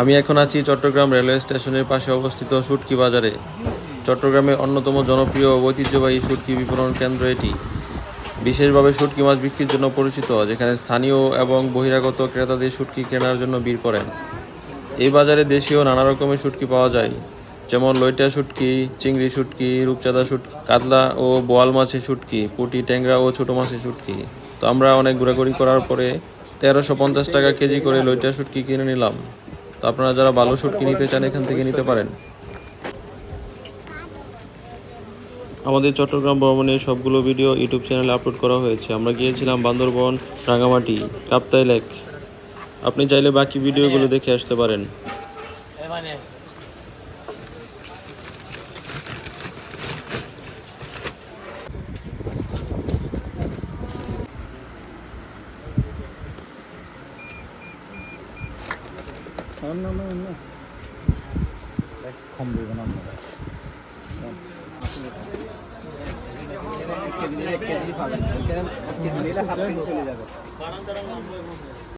আমি এখন আছি চট্টগ্রাম রেলওয়ে স্টেশনের পাশে অবস্থিত শুটকি বাজারে। চট্টগ্রামের অন্যতম জনপ্রিয় ঐতিহ্যবাহী শুটকি বিপণন কেন্দ্র এটি। বিশেষভাবে শুটকি মাছ বিক্রির জন্য পরিচিত, যেখানে স্থানীয় এবং বহিরাগত ক্রেতাদের শুটকি কেনার জন্য ভিড় করেন। এই বাজারে দেশীয় নানা রকমের শুটকি পাওয়া যায়, যেমন লইটা শুটকি চিংড়ি শুটকি রূপচাঁদা শুটকি কাতলা ও বোয়াল মাছের শুটকি পুঁটি, ট্যাংরা ও ছোটো মাছের শুটকি তো আমরা অনেক ঘোরাঘুরি করার পরে তেরোশো পঞ্চাশ টাকা কেজি করে লইটা শুটকি কিনে নিলাম। তো আপনারা যারা ভালো শুটকি নিতে চান এখান থেকে নিতে পারেন। আমাদের চট্টগ্রাম ভ্রমণের সবগুলো ভিডিও ইউটিউব চ্যানেলে আপলোড করা হয়েছে। আমরা গিয়েছিলাম বান্দরবন, রাঙামাটি, কাপ্তাই লেক। আপনি চাইলে বাকি ভিডিওগুলো দেখে আসতে পারেন। কম দেবে না এক কেজি এক কেজি পাবেন এক কেজি নিলে হাফ কেজি চলে যাবে